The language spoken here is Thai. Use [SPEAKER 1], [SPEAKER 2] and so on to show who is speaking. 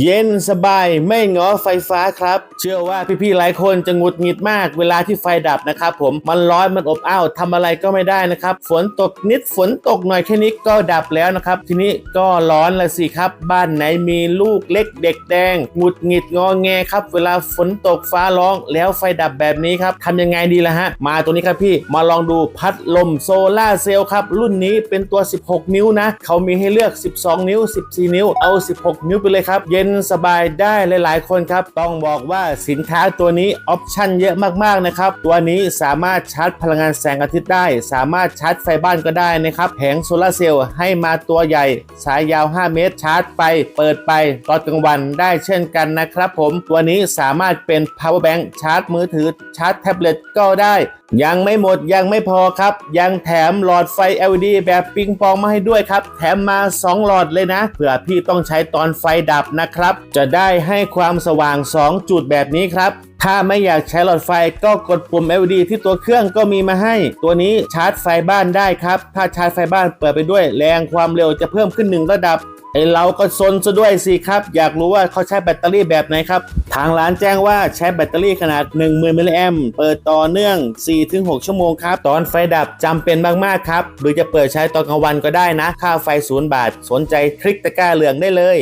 [SPEAKER 1] เย็นสบายไม่ง้อไฟฟ้าครับ เชื่อว่าพี่ๆหลายคนจะหงุดหงิดมากเวลาที่ไฟดับนะครับผมมันร้อนมันอบอ้าวทำอะไรก็ไม่ได้นะครับ ฝนตกนิดฝนตกหน่อยแค่นี้ก็ดับแล้วนะครับ ทีนี้ก็ร้อนละสิครับ บ้านไหนมีลูกเล็กเด็กแดงหงุดหงิดงอแงครับ เวลาฝนตกฟ้าร้องแล้วไฟดับแบบนี้ครับทำยังไงดีล่ะฮะ มาตัวนี้ครับพี่มาลองดูพัดลมโซล่าเซลล์ครับรุ่นนี้เป็นตัว 16 นิ้วนะเขามีให้เลือก 12 นิ้ว 14 นิ้วเอา 16 นิ้วไปเลยครับเย็นสบายได้หลาย ๆ คนครับ ต้องบอกว่าสินค้าตัวนี้ออปชั่นเยอะมากๆนะครับ ตัวนี้สามารถชาร์จพลังงานแสงอาทิตย์ได้ สามารถชาร์จไฟบ้านก็ได้นะครับแผงโซลาร์เซลล์ให้มาตัวใหญ่ สายยาว 5 เมตรชาร์จไปเปิดไปตอนกลางวันได้เช่นกันนะครับผมตัวนี้สามารถเป็น power bank ชาร์จมือถือชาร์จแท็บเล็ตก็ได้ ยังไม่หมดยังไม่พอครับ ยังแถมหลอดไฟ LED แบบปิงปองมาให้ด้วยครับ แถมมา 2 หลอดเลยนะเผื่อพี่ต้องใช้ตอนไฟดับนะครับ จะได้ให้ความสว่าง 2 จุดแบบนี้ครับ ถ้าไม่อยากใช้หลอดไฟก็กดปุ่ม LED ที่ตัวเครื่องก็มีมาให้ ตัวนี้ชาร์จไฟบ้านได้ครับ ถ้าชาร์จไฟบ้านเปิดไปด้วยแรงความเร็วจะเพิ่มขึ้นหนึ่งระดับไอเราก็ซนซะด้วยสิครับ อยากรู้ว่าเขาใช้แบตเตอรี่แบบไหนครับ ทางร้านแจ้งว่าใช้แบตเตอรี่ขนาด 10,000มิลลิแอมเปิดต่อเนื่อง 4-6 ชั่วโมงครับ ตอนไฟดับจำเป็นมาก ๆ ครับ หรือจะเปิดใช้ตอนกลางวันก็ได้นะ ค่าไฟ 0 บาท สนใจคลิกตะกร้าเหลืองได้เลย